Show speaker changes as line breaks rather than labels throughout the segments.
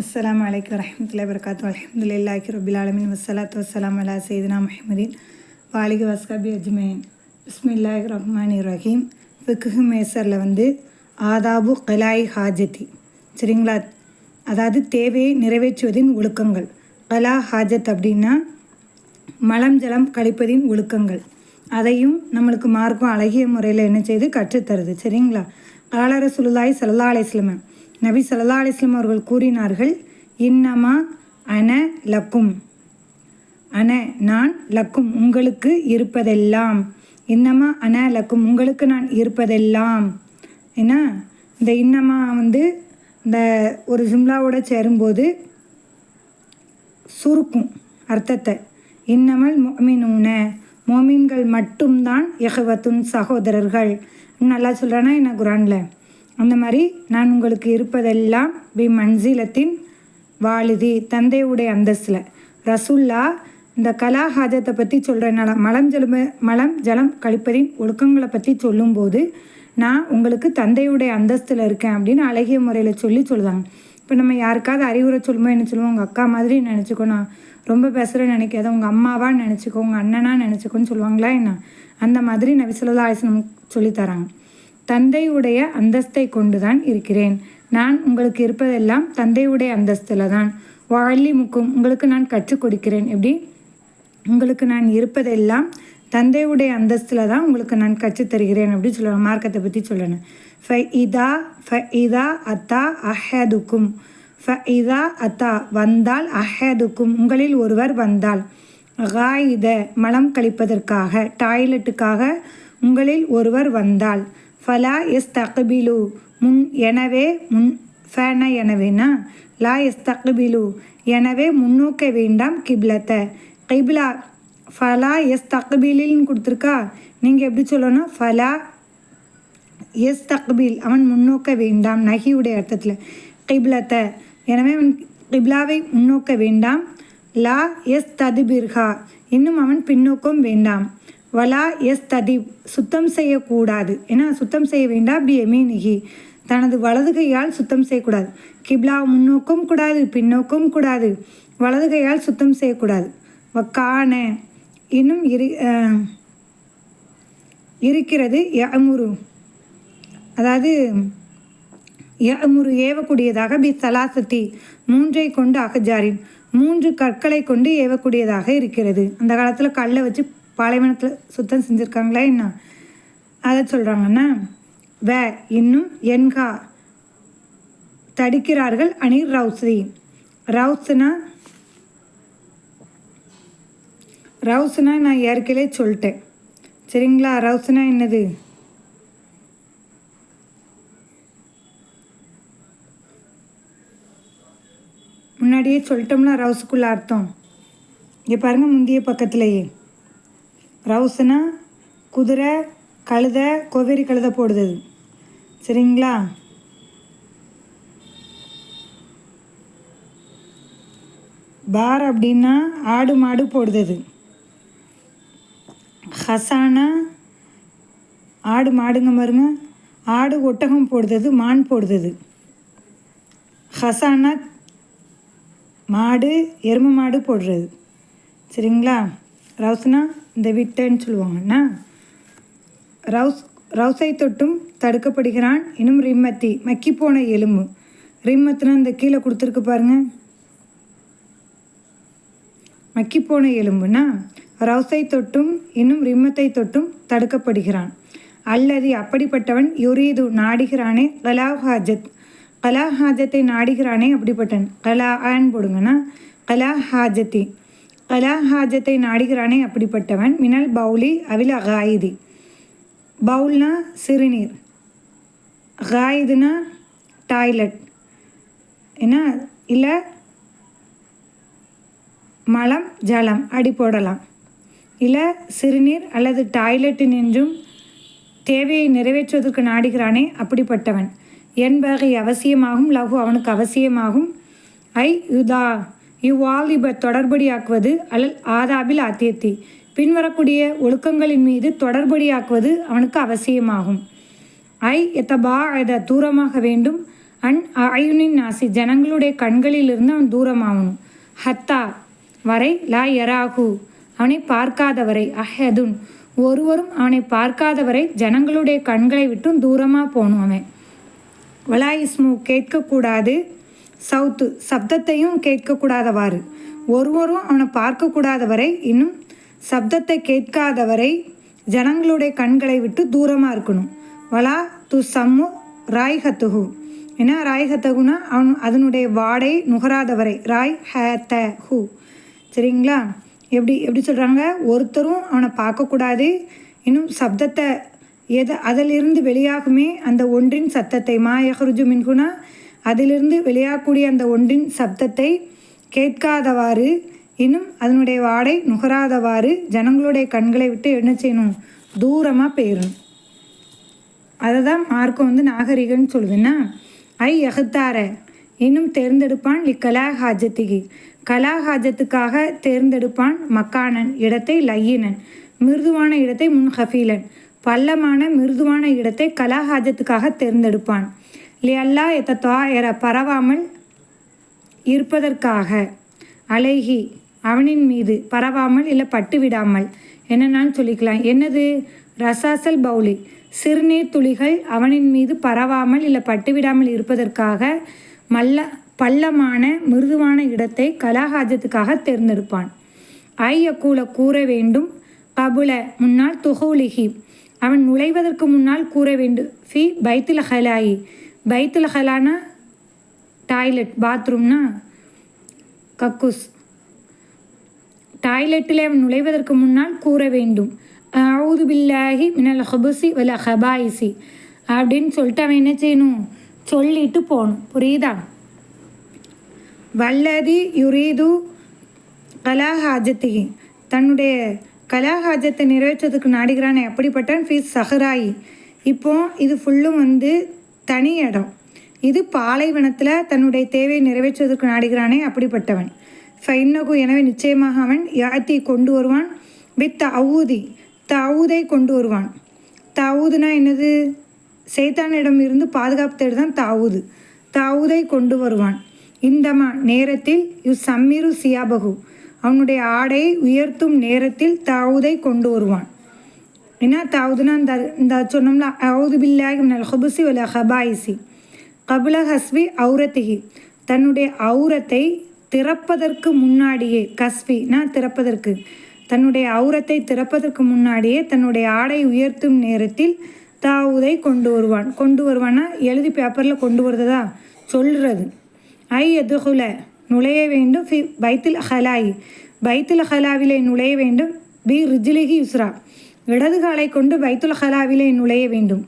அஸ்லாம் அலைக்கும் வரஹமத்துல்லாஹி வரகாத்து அல்ஹம்துலில்லாஹி ரபில் ஆலமின். வசலாத்து வசலாம் அலா சைதினா முஹமதீன் வாலிக வஸ்கபி அஜ்மேன் பிஸ்மில்லாஹ் ரஹ்மானி ரஹீம். ஃபிக்ஹு மேசரில் வந்து ஆதாபு கலாய் ஹாஜதி சரிங்களா? அதாவது தேவையை நிறைவேற்றுவதின் ஒழுக்கங்கள். கலா ஹாஜத் அப்படின்னா மலம் ஜலம் கழிப்பதின் ஒழுக்கங்கள். அதையும் நம்மளுக்கு மார்க்கும் அழகிய முறையில் என்ன செய்து கற்றுத்தருது. சரிங்களா? காலர சுல்லாய் சல்லா அலிஸ்லமன் நபி சல்லா அலிஸ்லம் அவர்கள் கூறினார்கள் இன்னமா அன லக்கும். அன நான் லக்கும் உங்களுக்கு இருப்பதெல்லாம். இன்னமா அன லக்கும் உங்களுக்கு நான் இருப்பதெல்லாம். என்ன? இந்த இன்னமா வந்து இந்த ஒரு ஜிம்லாவோட சேரும்போது சுருக்கும் அர்த்தத்தை. இன்னமல் மோமினூன மோமீன்கள் மட்டும்தான் எஹவத்துன் சகோதரர்கள். நல்லா சொல்கிறேன்னா என்ன குரானில்? அந்த மாதிரி நான் உங்களுக்கு இருப்பதெல்லாம் பி மன்சிலத்தின் வாலிதி தந்தையுடைய அந்தஸ்தில். ரசுல்லா இந்த கலாஹாஜத்தை பற்றி சொல்கிறனால மலம் ஜலம் மலம் ஜலம் கழிப்பதின் ஒழுக்கங்களை பற்றி சொல்லும்போது நான் உங்களுக்கு தந்தையுடைய அந்தஸ்தில் இருக்கேன் அப்படின்னு அழகிய முறையில் சொல்லி சொல்லுவாங்க இப்போ நம்ம யாருக்காவது அறிவுரை சொல்லும்போது என்ன சொல்லுவோம்? உங்கள் அக்கா மாதிரி நினச்சிக்கோ நான் ரொம்ப பேசுகிறேன்னு நினைக்காத உங்கள் அம்மாவாக நினச்சிக்கோ உங்கள் அண்ணனாக நினச்சிக்கோன்னு சொல்லுவாங்களா என்ன? அந்த மாதிரி நபிசல்லா அலிஸ்லம் சொல்லித்தராங்க தந்தையுடைய அந்தஸ்தை கொண்டுதான் இருக்கிறேன். நான் உங்களுக்கு இருப்பதெல்லாம் தந்தையுடைய அந்தஸ்தில் தான் வாழி முக்கும் உங்களுக்கு நான் கற்றுக் கொடுக்கிறேன். எப்படி? உங்களுக்கு நான் இருப்பதெல்லாம் தந்தையுடைய அந்தஸ்தில் தான் உங்களுக்கு நான் கற்றுத்தருகிறேன் அப்படின்னு சொல்லுவாங்க மார்க்கத்தை பற்றி சொல்லணும். ஃப இதா ஃப இதா அத்தா அஹதுக்கும். ஃப இதா அத்தா வந்தால் அஹதுக்கும். உங்களில் ஒருவர் வந்தால். காயித மலம் கழிப்பதற்காக டாய்லெட்டுக்காக உங்களில் ஒருவர் வந்தால். ஃபலா எஸ் தகபிலு முன் எனவே முன் ஃபேன எனவேனா? லா எஸ் தகபிலு எனவே முன்னோக்க வேண்டாம் கிப்லத்தை. கிப்லா ஃபலா எஸ் தக்பீலின்னு கொடுத்துருக்கா? நீங்கள் எப்படி சொல்லணும்? ஃபலா எஸ் தக்பீல் அவன் முன்னோக்க வேண்டாம் நகியுடைய அர்த்தத்தில். கிப்லத்தை எனவே அவன் கிப்லாவை முன்னோக்க வேண்டாம். லா எஸ் ததுபிர்ஹா இன்னும் அவன் பின்னோக்கம் வேண்டாம். வலா எஸ் ததிப் சுத்தம் செய்யக்கூடாது. ஏன்னா சுத்தம் செய்ய வேண்டாம் அப்படி எமீனிகி தனது வலது கையால் சுத்தம் செய்யக்கூடாது. கிப்லா முன்னோக்கம் கூடாது பின்னோக்கம் கூடாது. வலது கையால் சுத்தம் செய்யக்கூடாது. வக்கான. இன்னும் இரு இருக்கிறது யமுரு அதாவது யமுரு ஏவக்கூடியதாக பி சலாசத்தி. மூன்றை கொண்டு அகஜாரின். மூன்று கற்களை கொண்டு ஏவக்கூடியதாக இருக்கிறது. அந்த காலத்தில் கல்லை வச்சு பாலைவனத்தில் சுத்தம் செஞ்சுருக்காங்களா என்ன? அதை சொல்கிறாங்கன்னா வே இன்னும் என்கா தடிக்கிறார்கள் அணி ரவுஸ்ரி ரவுஸ்னா ரவுஸ்னா நான் ஏற்கனவே சொல்லிட்டேன். சரிங்களா? ரவுஸ்னா என்னது? முன்னாடியே சொல்லிட்டோம்னா ரவுஸுக்குள்ள அர்த்தம். இங்கே பாருங்கள் முந்தைய பக்கத்துலேயே. ரவுசுனா குதிரை கழுத கொவேரி கழுதை போடுது சரிங்களா? பார் அப்படின்னா ஆடு மாடு போடுது ஹசானா ஆடு மாடுங்க பாருங்க. ஆடு ஒட்டகம் போடுறது மான் போடுது ஹசானா மாடு எருமை மாடு போடுறது. சரிங்களா? ரவுஸ்னா இந்த விட்டன்னு சொல்லுவாங்கண்ணா ரவுஸ் ரவுசை தொட்டும் தடுக்கப்படுகிறான். இன்னும் ரிம்மத்தி மக்கி போன எலும்பு. ரிம்மத்துனா இந்த கீழே கொடுத்துருக்கு பாருங்க. மக்கி போன எலும்புனா ரவுசை தொட்டும் இன்னும் ரிம்மத்தை தொட்டும் தடுக்கப்படுகிறான். அல்லது அப்படிப்பட்டவன் யுரீது நாடுகிறானே கலா ஹாஜத் கலா ஹாஜத்தை நாடுகிறானே அப்படிப்பட்டவன். கலா ஆன் போடுங்கன்னா கலா ஹாஜத்தி கலாஹாஜத்தை நாடுகிறானே அப்படிப்பட்டவன். மினல் பவுலி அவில் அகாயிதி. பவுல்னா சிறுநீர். அகாயிதுனா டாய்லெட். என்ன? இல்லை மலம் ஜலம் அடி போடலாம். இல்லை சிறுநீர் அல்லது டாய்லெட்டு நின்றும் தேவையை நிறைவேற்றுவதற்கு நாடுகிறானே அப்படிப்பட்டவன். என்பகை அவசியமாகும் லகு அவனுக்கு அவசியமாகும். ஐ யுதா. இவ்வாலிப தொடர்படியாக்குவது அல் ஆதாபில் அத்தியத்தி. பின்வரக்கூடிய ஒழுக்கங்களின் மீது தொடர்படியாக்குவது அவனுக்கு அவசியமாகும். ஐ எத்தபா அத தூரமாக வேண்டும். அன் அயுனின் நாசி ஜனங்களுடைய கண்களிலிருந்து அவன் தூரமாகணும் ஹத்தா வரை லா யராகு அவனை பார்க்காதவரை அஹதுன் ஒருவரும் அவனை பார்க்காதவரை ஜனங்களுடைய கண்களை விட்டும் தூரமாக போகணும் அவன். வலா இஸ்மு கேட்கக்கூடாது. சவுத்து சப்தத்தையும் கேட்கக்கூடாதவாறு. ஒருவரும் அவனை பார்க்கக்கூடாதவரை இன்னும் சப்தத்தை கேட்காதவரை ஜனங்களுடைய கண்களை விட்டு தூரமாக இருக்கணும். வலா து சம்மு ராய்ஹத்துகு ஏன்னா ராய்ஹத்தகுனா அவன் அதனுடைய வாடை நுகராதவரை. ராய் ஹ த ஹூ சரிங்களா? எப்படி எப்படி சொல்கிறாங்க ஒருத்தரும் அவனை பார்க்கக்கூடாது இன்னும் சப்தத்தை எது அதிலிருந்து வெளியாகுமே அந்த ஒன்றின் சத்தத்தை. மா யஹ்ருஜு மின்குனா அதிலிருந்து வெளியாகக்கூடிய அந்த ஒன்றின் சப்தத்தை கேட்காதவாறு இன்னும் அதனுடைய வாடை நுகராதவாறு ஜனங்களுடைய கண்களை விட்டு என்ன செய்யணும். தூரமாக போயிடும் அதை தான் மார்க்கம் வந்து நாகரிகன்னு சொல்லுதுன்னா ஐ எகத்தார இன்னும் தேர்ந்தெடுப்பான் இக்கலா ஹாஜத்திகி கலா ஹாஜத்துக்காக தேர்ந்தெடுப்பான் மக்கானன் இடத்தை லையினன். மிருதுவான இடத்தை முன் ஹஃபீலன் பள்ளமான மிருதுவான இடத்தை கலாஹாஜத்துக்காக தேர்ந்தெடுப்பான். லியல்லா எத்த எற பரவாமல் இருப்பதற்காக அழகி அவனின் மீது பரவாமல் இல்லை பட்டு விடாமல். என்னன்னாலும் சொல்லிக்கலாம்? என்னது? ரசாசல் பவுலி சிறுநீர் துளிகள் அவனின் மீது பரவாமல் இல்லை பட்டுவிடாமல் இருப்பதற்காக மல்ல பள்ளமான மிருதுவான இடத்தை கலாகாஜத்துக்காக தேர்ந்தெடுப்பான். ஐ அக்கூல கூற வேண்டும். கபுல முன்னால் துகூலிஹி அவன் நுழைவதற்கு முன்னால் கூற வேண்டும். ஃபி பைத்துல ஹலாயி பைத்துல ஹலானா டாய்லெட் பாத்ரூம்னா கக்குஸ். டாய்லெட்டில் அவன் நுழைவதற்கு முன்னால் கூற வேண்டும். அவுது பில்லாஹி மினல் ஹபுசி வல ஹபாயிசி அப்படின்னு சொல்லிட்டு அவன் என்ன செய்யணும்? சொல்லிட்டு போகணும். புரியுதா? வல்லதி யுரீது கலாஹாஜத்திகி தன்னுடைய கலாஹாஜத்தை நிறைவேற்றதுக்கு நாடுகிறானே அப்படிப்பட்டான் ஃபீஸ் சஹராயி. இப்போ இது ஃபுல்லும் வந்து தனி இடம். இது பாலைவனத்தில் தன்னுடைய தேவையை நிறைவேற்றுவதற்கு நாடுகிறானே அப்படிப்பட்டவன். ஃபைன்னகு எனவே நிச்சயமாக அவன் யாத்தி கொண்டு வருவான். வித் அவுதி தவுதை கொண்டு வருவான். தவுதுனா என்னது? சேத்தானிடம் இருந்து பாதுகாப்பு தேடுதான் தாவூது தாவுது கொண்டு வருவான். இந்தமா நேரத்தில் யு சம்மிரு சியாபகு. அவனுடைய ஆடை உயர்த்தும் நேரத்தில் தாவூதை கொண்டு வருவான். என்ன தாவுதுனா இந்த இந்த சொன்னோம்ல அவுது பில்லாகி மினல் ஹுபுசி வல ஹபாயிசி கபுல ஹஸ்வி ஔரத்திகி தன்னுடைய ஔரத்தை திறப்பதற்கு முன்னாடியே கஸ்வினா திறப்பதற்கு. தன்னுடைய ஔரத்தை திறப்பதற்கு முன்னாடியே தன்னுடைய ஆடை உயர்த்தும் நேரத்தில் தாவூதை கொண்டு வருவான். கொண்டு வருவான்னா எழுதி பேப்பரில் கொண்டு வருதா சொல்கிறது ஐ எதுகுல நுழைய வேண்டும். ஃபி பைத்தில் ஹலாயி. பைத்தில் ஹலாவிலே நுழைய வேண்டும். பி ரிஜிலிகி யுஸ்ரா. இடது காலை கொண்டு பைத்துல் ஹலாவிலே நுழைய வேண்டும்.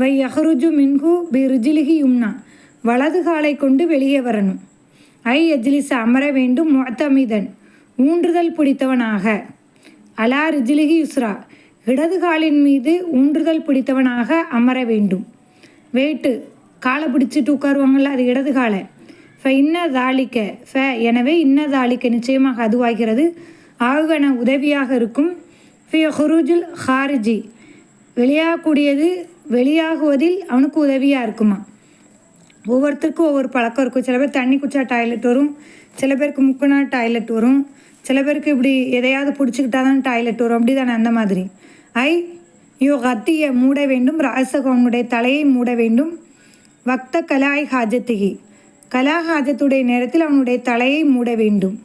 வை யஹ்ருஜு மின்ஹு பி ரிஜிலிகி யும்னா. வலது காலை கொண்டு வெளியே வரணும். ஐ எஜ்லிஸ் அமர வேண்டும் முத்தமிதன் ஊன்றுதல் பிடித்தவனாக. அலா ரிஜிலிஹி யுஸ்ரா. இடது காலின் மீது ஊன்றுதல் பிடித்தவனாக அமர வேண்டும். வெயிட்டு காலை பிடிச்சிட்டு உட்காருவாங்கள்ல அது இடது காலை ஃப இன்ன தாளிக்க ஃப எனவே இன்ன தாளிக்க நிச்சயமாக அதுவாகிறது. ஆகன உதவியாக இருக்கும். ஃபிய ஹுருஜுல் ஹாரிஜி வெளியாகக்கூடியது வெளியாகுவதில் அவனுக்கு உதவியாக இருக்குமா? ஒவ்வொருத்தருக்கும் ஒவ்வொரு பழக்கம் இருக்கும். சில பேர் தண்ணி குச்சா டாய்லெட் வரும். சில பேருக்கு முக்குனா டாய்லெட் வரும். சில பேருக்கு இப்படி எதையாவது பிடிச்சிக்கிட்டா தான் டாய்லெட் வரும். அப்படி தானே அந்த மாதிரி. ஐ யோ கத்தியை மூட வேண்டும். ராசகவனுடைய தலையை மூட வேண்டும். வக்த கலாய் ஹாஜத்திகி. கலா ஹாஜத்துடைய நேரத்தில் அவனுடைய தலையை மூட வேண்டும்.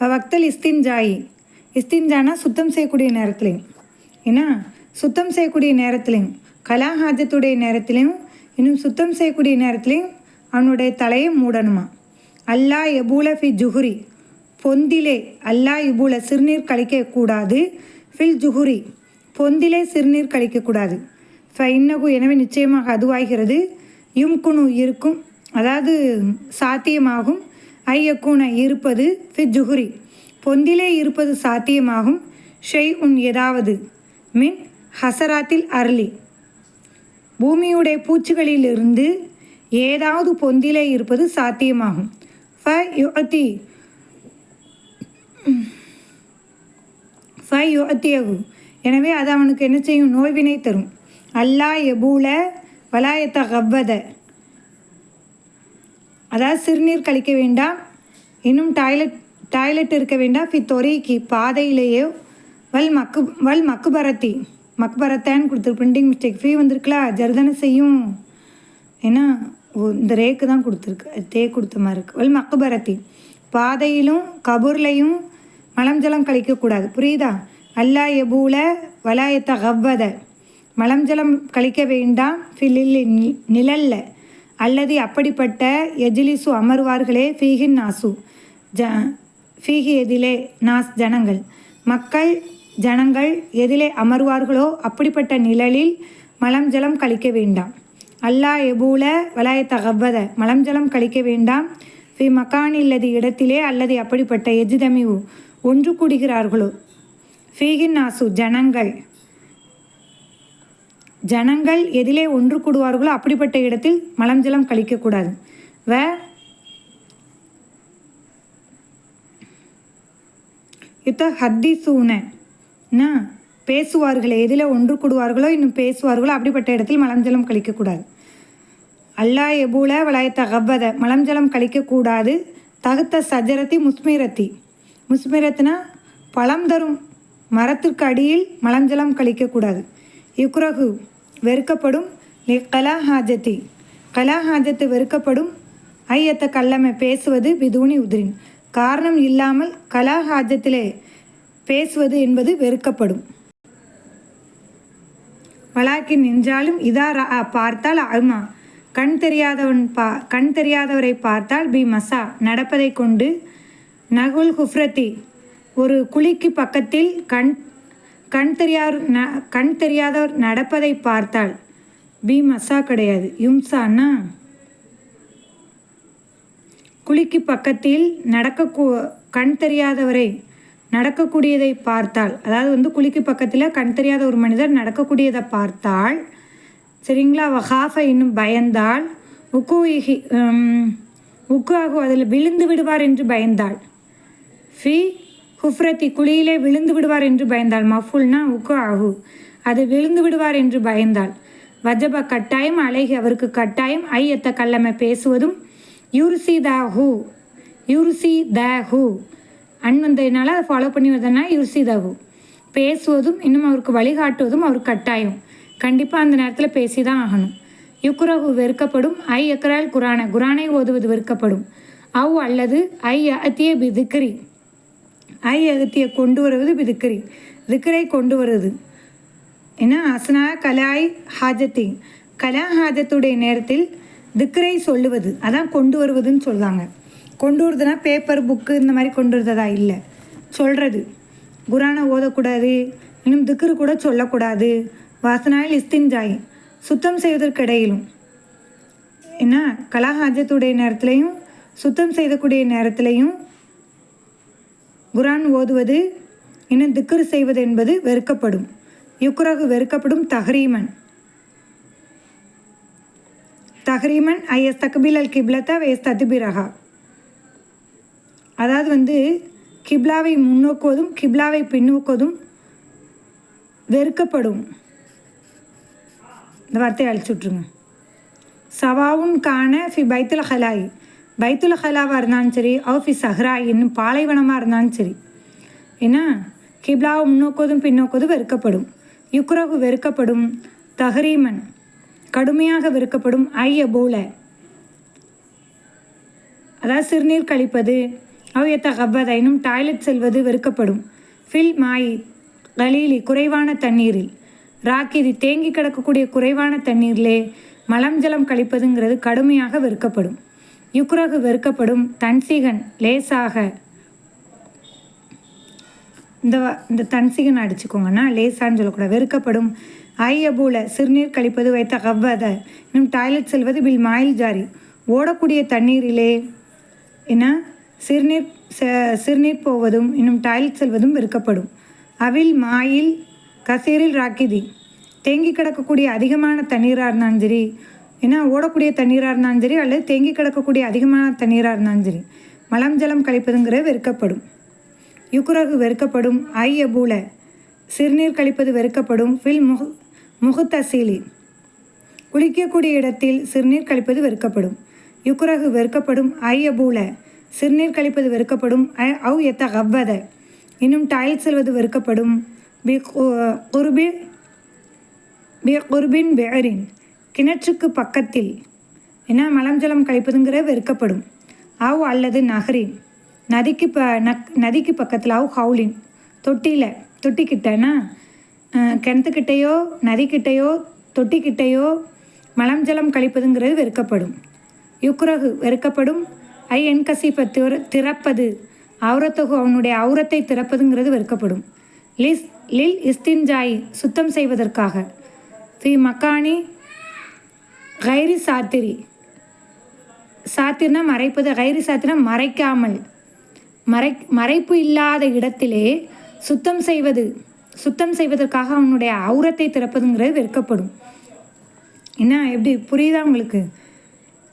வக்தல் இஸ்தின்ஜாயி இஸ்தின்ஜானா சுத்தம் செய்யக்கூடிய நேரத்துலையும். ஏன்னா சுத்தம் செய்யக்கூடிய நேரத்துலையும் கலாஹாஜத்துடைய நேரத்துலையும் இன்னும் சுத்தம் செய்யக்கூடிய நேரத்துலையும் அவனுடைய தலையை மூடணுமா? அல்லா எபூல ஃபி ஜுஹுரி. பொந்திலே அல்லா இபூல சிறுநீர் கழிக்கக்கூடாது ஃபில் ஜுஹுரி. பொந்திலே சிறுநீர் கழிக்கக்கூடாது ஃபைன்னகு எனவே நிச்சயமாக அதுவாகிறது. யும்குனு இருக்கும். அதாவது சாத்தியமாகும். ஐயக்குன இருப்பது ஃபி ஜுஹுரி. பொந்திலே இருப்பது சாத்தியமாகும். ஷெய் உன் ஏதாவது. மின் ஹசராத்தில் அருளி. பூமியுடைய பூச்சிகளிலிருந்து ஏதாவது பொந்திலே இருப்பது சாத்தியமாகும். ஃப யுஅத்தி. ஃப யுஅத்தியகு. எனவே அது அவனுக்கு என்ன செய்யும்? நோய்வினை தரும். அல்லா எபூல வலாயத்த கவ்வத. அதாவது சிறுநீர் கழிக்க வேண்டாம். இன்னும் டாய்லெட் டாய்லெட் இருக்க வேண்டாம் ஃபி தொரைக்கு பாதையிலேயே வல் மக்கு வல் மக்குபரத்தி. மக்பரத்தான்னு கொடுத்துரு பிரிண்டிங் மிஸ்டேக் ஃபீ வந்திருக்குல ஜர்தனை செய்யும். ஏன்னா ஓ, இந்த ரேக்கு தான் கொடுத்துருக்கு. அது தே கொடுத்த மாதிரி இருக்குது வல் மக்குபரத்தி. பாதையிலும் கபூர்லையும் மலம் ஜலம் கழிக்கக்கூடாது புரியுதா? அல்லா எபூல வலாயத்தை கவ்வத. மலம் ஜலம் கழிக்க வேண்டாம் ஃபில்லில் நிழல்ல. அல்லது அப்படிப்பட்ட எஜிலிசு அமர்வார்களே ஃபீகின் நாசு. ஜ ஃபீகி எதிலே நாஸ் ஜனங்கள். மக்கள் ஜனங்கள் எதிலே அமர்வார்களோ அப்படிப்பட்ட நிழலில் மலம் ஜலம் கழிக்க வேண்டாம். அல்லாஹ் எபூல வலாய தகவத மலம் ஜலம் கழிக்க வேண்டாம். ஃபி மக்கான் இல்லது இடத்திலே அல்லது அப்படிப்பட்ட எஜிதமிவு ஒன்று கூடுகிறார்களோ. ஃபீகின் நாசு ஜனங்கள். ஜனங்கள் எதிலே ஒன்று கூடுவார்களோ அப்படிப்பட்ட இடத்தில் மலம் ஜலம் கழிக்கக்கூடாது. வ யுத்த ஹத்திசூன. என்ன பேசுவார்களே எதில் ஒன்று கூடுவார்களோ இன்னும் பேசுவார்களோ அப்படிப்பட்ட இடத்தில் மலஞ்சலம் கழிக்கக்கூடாது. அல்லா எபூல வலாயத்த ஹவ்வத மலஞ்சலம் கழிக்கக்கூடாது. தகுத்த சஜரத்தி முஸ்மிரத்தி. முஸ்மிரத்தினா பழம் தரும் மரத்திற்கு அடியில் மலஞ்சலம் கழிக்கக்கூடாது. யுக்ரகு வெறுக்கப்படும் லி கலா ஹாஜத்தி கலா ஹாஜத்து வெறுக்கப்படும் ஐயத்த கல்லமை பேசுவது பிதூனி உதிரின். காரணம் இல்லாமல் கலாஹாஜத்திலே பேசுவது என்பது வெறுக்கப்படும். வலாக்கின் நின்றாலும் இதா ரா பார்த்தால் அல்மா கண் தெரியாதவன் பா கண் தெரியாதவரை பார்த்தால் பி மசா. நடப்பதை கொண்டு நகுல் ஹுஃப்ரத்தி ஒரு குழிக்கு பக்கத்தில் கண் கண் தெரியார் ந கண் தெரியாதவர் நடப்பதை பார்த்தால் பி மசா கிடையாது. யும்சான்னா குழிக்கு பக்கத்தில் நடக்க கண் தெரியாதவரை நடக்கக்கூடியதை பார்த்தால் அதாவது வந்து குழிக்கு பக்கத்தில் கண் தெரியாத ஒரு மனிதர் நடக்கக்கூடியதை பார்த்தால் சரிங்களா? வஹாஃப இன்னும் பயந்தால் உக்கு உக்கு அதில் விழுந்து விடுவார் என்று பயந்தாள். ஃபி ஹுஃப்ரத்தி குழியிலே விழுந்து விடுவார் என்று பயந்தாள். மஃபுல்னா உக்கு ஆகு அது விழுந்து விடுவார் என்று பயந்தாள். வஜப கட்டாயம் அழகி அவருக்கு கட்டாயம் ஐயத்த கல்லமை பேசுவதும் யூர்சி த ஹூ யூர்சி த ஹூ அன் வந்ததுனால அதை ஃபாலோ பண்ணி வருதுன்னா யூர்சி த ஹூ பேசுவதும் இன்னும் அவருக்கு வழிகாட்டுவதும் அவருக்கு கட்டாயம். கண்டிப்பாக அந்த நேரத்தில் பேசி தான் ஆகணும். யுக்குரகு வெறுக்கப்படும் ஐ எக்கரால் குரான குரானை ஓதுவது வெறுக்கப்படும். அவ் அல்லது ஐ அகத்திய பிதிக்கரி. ஐ அகத்திய கொண்டு வருவது பிதுக்கிரி. திக்கரை கொண்டு வருவது ஏன்னா அசனா கலாய் ஹாஜத்தி. கலா ஹாஜத்துடைய நேரத்தில் திக்கரை சொல்லுவது அதான் கொண்டு வருவதுன்னு சொல்லுவாங்க. கொண்டு வருதுன்னா பேப்பர் புக்கு இந்த மாதிரி கொண்டு வருததா? இல்லை. சொல்கிறது குரானை ஓதக்கூடாது இன்னும் திக்ரு கூட சொல்லக்கூடாது. வாசனாயில் இஸ்தின்ஜாய் சுத்தம் செய்வதற்கிடையிலும் என்ன? கலாஹாஜத்துடைய நேரத்துலையும் சுத்தம் செய்தக்கூடிய நேரத்திலையும் குரான் ஓதுவது இன்னும் திக்ரு செய்வது என்பது வெறுக்கப்படும். யுக்ரகு வெறுக்கப்படும் தஹ்ரீமன். தஹ்ரீமன் ஐஎஸ் தக்பில் அல் கிப்லத்தா வேஸ் தத்துபிரஹா அதாவது வந்து கிப்லாவை முன்னோக்குவதும் கிப்லாவை பின்னோக்குவதும் வெறுக்கப்படும். இந்த வார்த்தையை அழிச்சுட்ருங்க சவாவும் காண ஃபி பைத்துல் ஹலாய். பைத்துல் ஹலாவாக இருந்தாலும் சரி அவ் ஃபி சஹ்ராய் இன்னும் பாலைவனமாக இருந்தாலும் சரி. ஏன்னா கிப்லாவை முன்னோக்குவதும் பின்னோக்குவதும் வெறுக்கப்படும். யுக்ரகு வெறுக்கப்படும் தஹ்ரீமன். கடுமையாக வெறுக்கப்படும் ஐ அபூல அதாவது சிறுநீர் கழிப்பது அவ்யத்த கவ்வத டாய்லெட் செல்வது வெறுக்கப்படும். ஃபில் மாய் கலீலி குறைவான தண்ணீரில். ராக்கிதி தேங்கி கிடக்கக்கூடிய குறைவான தண்ணீரிலே மலம் ஜலம் கழிப்பதுங்கிறது கடுமையாக வெறுக்கப்படும். யுக்ரகு வெறுக்கப்படும் தன்சிகன் லேசாக. இந்த இந்த தன்சிகன் அடிச்சுக்கோங்கன்னா லேசான்னு சொல்லக்கூடாது. வெறுக்கப்படும் ஐ அபூல சிறுநீர் கழிப்பது வைத்த கவ்வத. இன்னும் டாய்லெட் செல்வது பில் மாயில் ஜாரி. ஓடக்கூடிய தண்ணீரிலே என்ன? சிறுநீர் சிறுநீர் போவதும் இன்னும் டாய்லெட் செல்வதும் வெறுக்கப்படும். அவில் மாயில் கசீரில் ராக்கிதி. தேங்கி கிடக்கக்கூடிய அதிகமான தண்ணீராக இருந்தாலும் சரி ஏன்னா ஓடக்கூடிய தண்ணீராக இருந்தாலும் சரி அல்லது தேங்கி கிடக்கக்கூடிய அதிகமான தண்ணீராக இருந்தாலும் சரி மலம் ஜலம் கழிப்பதுங்கிற வெறுக்கப்படும். யுக்குரகு வெறுக்கப்படும். ஐ அபூல சிறுநீர் கழிப்பது வெறுக்கப்படும். ஃபில் முஹ் முகத்தசீலி. குளிக்கக்கூடிய இடத்தில் சிறுநீர் கழிப்பது வெறுக்கப்படும். யுக்குரகு வெறுக்கப்படும் ஐ அபூல. சிறுநீர் கழிப்பது வெறுக்கப்படும் அவ் அவு எத்த ஹவ்வத இன்னும் டாய்லெட் செல்வது வெறுக்கப்படும். பி பி கிணற்றுக்கு பக்கத்தில். என்ன மலம் ஜலம் கழிப்பதுங்கிற வெறுக்கப்படும். அவ் அல்லது நகரின். நதிக்கு ப நக் நதிக்கு பக்கத்தில் அவ் ஹவுலின். தொட்டியில். தொட்டிக்கிட்டனா கிணத்துக்கிட்டேயோ நதிக்கிட்டேயோ தொட்டிக்கிட்டேயோ மலம் ஜலம் கழிப்பதுங்கிறது வெறுக்கப்படும். யுக்ரகு வெறுக்கப்படும். ஐ என் கசிப்ப திற திறப்பது அவுரத்தகு அவனுடைய அவுரத்தை திறப்பதுங்கிறது வெறுக்கப்படும். லிஸ் லில் இஸ்தின்ஜாய் சுத்தம் செய்வதற்காக. தி மக்கானி கைரி சாத்திரி. சாத்திர்னா மறைப்பது கைரி சாத்திரம் மறைக்காமல். மறை மறைப்பு இல்லாத இடத்திலே சுத்தம் செய்வது சுத்தம் செய்வதற்காக அவனுடைய அவுரத்தை திறப்பதுங்கிறது வெறுக்கப்படும். என்ன எப்படி புரியுதா உங்களுக்கு?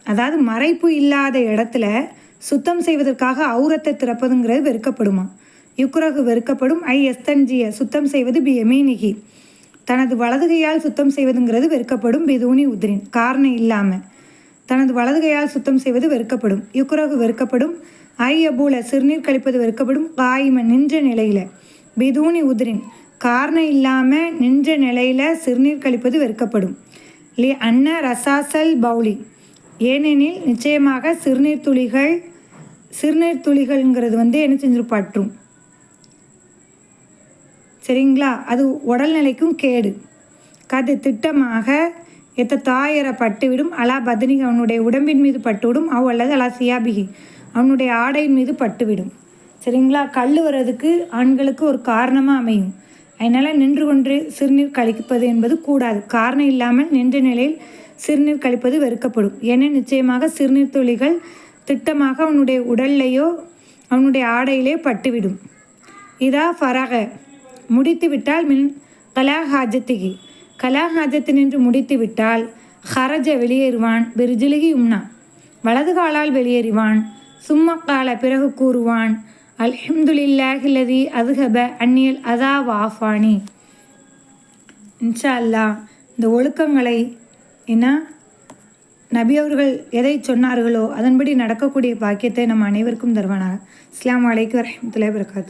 அதாவது மறைப்பு இல்லாத இடத்துல சுத்தம் செய்வதற்காக அவுரத்தை திறப்பதுங்கிறது வெறுக்கப்படுமா? யுக்ரகு வெறுக்கப்படும். ஐ எஸ்தன்ஜிய சுத்தம் செய்வது பி எமீனிகி தனது வலதுகையால் சுத்தம் செய்வதுங்கிறது வெறுக்கப்படும். பிதூனி உதிரின் காரணம் இல்லாமல் தனது வலதுகையால் சுத்தம் செய்வது வெறுக்கப்படும். யுக்ரகு வெறுக்கப்படும். ஐ அபூல சிறுநீர் கழிப்பது வெறுக்கப்படும். காயிம நின்ற நிலையில். பிதூனி உதிரின் காரணம் இல்லாமல் நின்ற நிலையில் சிறுநீர் கழிப்பது வெறுக்கப்படும். லி அன்ன ரசாசல் பவுலி ஏனெனில் நிச்சயமாக சிறுநீர் துளிகள் சிறுநீர் துளிகள்ங்கிறது வந்து என்ன செஞ்சிரும்? பற்றும். சரிங்களா? அது உடல்நிலைக்கும் கேடு. கது திட்டமாக எத்த தாயர பட்டுவிடும் அலா பத்னி அவனுடைய உடம்பின் மீது பட்டுவிடும் அவ் அல்லது அலா சியாபிகி அவனுடைய ஆடையின் மீது பட்டுவிடும். சரிங்களா? கல் வர்றதுக்கு ஆண்களுக்கு ஒரு காரணமாக அமையும். அதனால் நின்று கொண்டு சிறுநீர் கழிப்பது என்பது கூடாது. காரணம் இல்லாமல் நின்ற நிலையில் சிறுநீர் கழிப்பது வெறுக்கப்படும். ஏன்னா நிச்சயமாக சிறுநீர் துளிகள் திட்டமாக அவனுடைய உடல்லையோ அவனுடைய ஆடையிலே பட்டுவிடும். இதா ஃபரக முடித்து விட்டால் மின் கலா ஹாஜத்திகி கலா நின்று முடித்து விட்டால் ஹரஜ வெளியேறுவான். பெருஜிலுகி உம்னா வலது காலால் வெளியேறுவான். சும்மா கால பிறகு கூறுவான். அல்ஹம்துலில்லாஹில்லதி அதுஹப அந்நியல் அதா வாஃபானி. இன்ஷா அல்லாஹ் இந்த ஒழுக்கங்களை என்ன? நபி அவர்கள் எதை சொன்னார்களோ அதன்படி நடக்கக்கூடிய பாக்கியத்தை நம் அனைவருக்கும் தருவானாக. இஸ்லாம் அலைக்கு வரமத்துல பிறக்காது